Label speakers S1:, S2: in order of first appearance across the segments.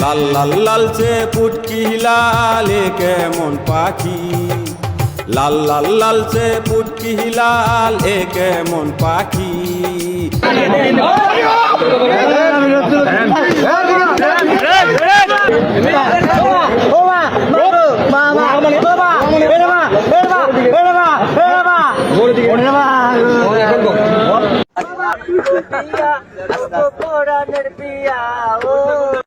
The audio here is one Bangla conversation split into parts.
S1: লাল লাল লালচে পুটকি লালে কেমন পাখি লাল লাল লালচে পুটকি লাল এ কেমন পাখি
S2: পিয়া ও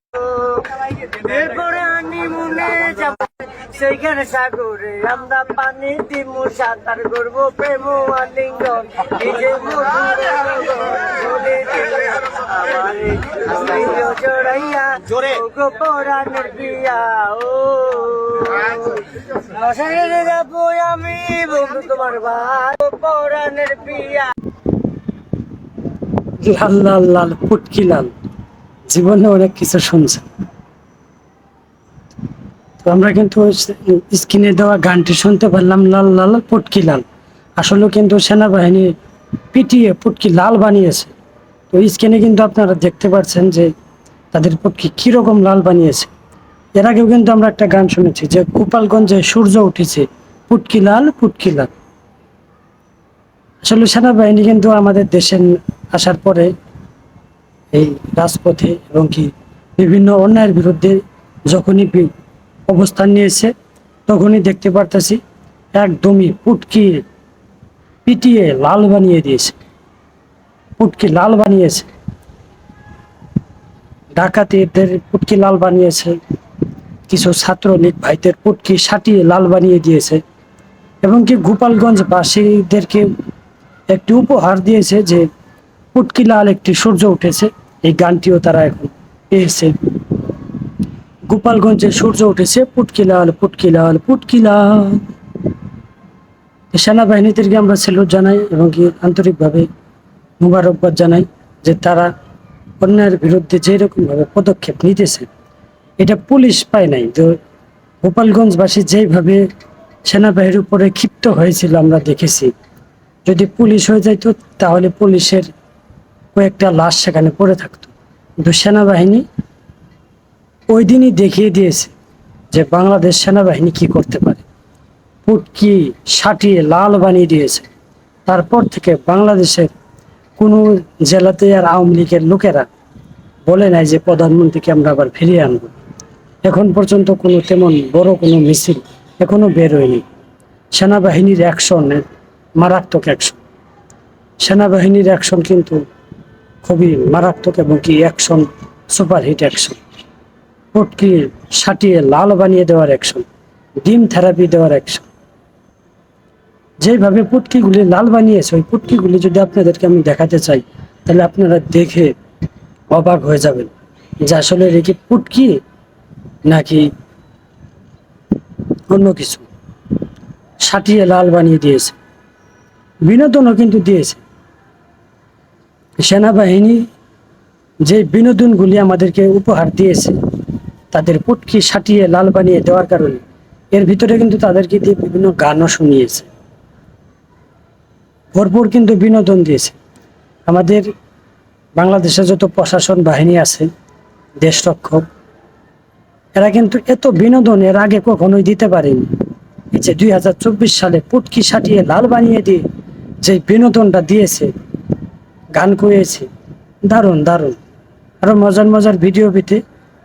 S2: সেইখানে সাগরে আমরা পানি দিমু সাঁতার করব প্রেম আলিঙ্গন। নিজে জড়াইয়া জোরে। কোরআনের পিয়া ও। মশাইরে যাব আমি বন্ধু তোমার ভাই কোরআনের পিয়া।
S3: লাল লাল লাল পুটকি লাল। জীবনে অনেক কিছু শুনছে তো আমরা কিন্তু স্ক্রিনে দেওয়া গানটি শুনতে পারলাম, লাল লাল পুটকি লাল। আসলে কিন্তু সেনাবাহিনী পিটিয়ে পুটকি লাল বানিয়েছে। তো স্ক্রিনে কিন্তু আপনারা দেখতে পাচ্ছেন যে তাদের পুটকি কীরকম লাল বানিয়েছে। এর আগেও কিন্তু আমরা একটা গান শুনেছি যে গোপালগঞ্জে সূর্য উঠেছে, পুটকি লাল পুটকি লাল। আসলে সেনাবাহিনী কিন্তু আমাদের দেশে আসার পরে এই রাজপথে এবং কি বিভিন্ন অন্যায়ের বিরুদ্ধে যখনই অবস্থান নিয়েছে, তখনই দেখতে পারতেছি একদমই পুটকি পিটিয়ে লাল বানিয়ে দিয়েছে। পুটকি লাল বানিয়েছে। ডাকাতিদের পুটকি লাল বানিয়েছে। কিছু ছাত্রলীগ ভাইদের পুটকি সাটিয়ে লাল বানিয়ে দিয়েছে। এবং কি গোপালগঞ্জ বাসীদেরকে একটি উপহার দিয়েছে যে পুটকি লাল একটি সূর্য উঠেছে। এই গানটিও তারা এখন পেয়েছে। গোপালগঞ্জে সূর্য উঠেছে, পুটকি লাল পুটকি লাল পুটকি লাল। সেনাবাহিনীদেরকে আমরা স্যালুট জানাই এবং কি আন্তরিকভাবে মুবারকবাদ জানাই যে তারা অন্যায়ের বিরুদ্ধে যেরকম ভাবে পদক্ষেপ নিতেছে, এটা পুলিশ পায় নাই। তো গোপালগঞ্জবাসী যেভাবে সেনাবাহিনীর উপরে ক্ষিপ্ত হয়েছিল আমরা দেখেছি। যদি পুলিশ হয়ে যাইতো, তাহলে পুলিশের কয়েকটা লাশ সেখানে পড়ে থাকতো। কিন্তু সেনাবাহিনী ওই দিনই দেখিয়ে দিয়েছে যে বাংলাদেশ সেনাবাহিনী কি করতে পারে। পুটকি সাটিয়ে লাল বানিয়ে দিয়েছে। তারপর থেকে বাংলাদেশের কোনো জেলাতে আর আওয়ামী লীগের লোকেরা বলে নাই যে প্রধানমন্ত্রীকে আমরা আবার ফিরিয়ে আনব। এখন পর্যন্ত কোনো তেমন বড় কোনো মিছিল এখনও বের হয়নি। সেনাবাহিনীর অ্যাকশন মারাত্মক অ্যাকশন সেনাবাহিনীর অ্যাকশন কিন্তু খুবই মারাত্মক এবং কি অ্যাকশন সুপারহিট অ্যাকশন পুটকি সাটিয়ে লাল বানিয়ে দেওয়ার অ্যাকশন ডিম থেরাপি দেওয়ার অ্যাকশন যেভাবে পুটকিগুলি লাল বানিয়েছে, ওই পুটকিগুলি যদি আপনাদেরকে আমি দেখাতে চাই, তাহলে আপনারা দেখে অবাক হয়ে যাবেন যে আসলে কি পুটকি নাকি অন্য কিছু। সাটিয়ে লাল বানিয়ে দিয়েছে। বিনোদনও কিন্তু দিয়েছে। সেনাবাহিনী যে বিনোদনগুলি আমাদেরকে উপহার দিয়েছে তাদের পুটকি সাটিয়ে লাল বানিয়ে দেওয়ার কারণে এর ভিতরে কিন্তু তাদেরকে দিয়ে বিভিন্ন গানও শুনিয়েছে। ভরপুর কিন্তু বিনোদন দিয়েছে। আমাদের বাংলাদেশে যত প্রশাসন বাহিনী আছে দেশরক্ষক এরা কিন্তু এত বিনোদন এর আগে কখনোই দিতে পারেনি। এই যে দুই হাজার চব্বিশ সালে পুটকি সাটিয়ে লাল বানিয়ে দিয়ে যে বিনোদনটা দিয়েছে, গান করেছে, দারুণ দারুণ। আরও মজার মজার ভিডিও পেতে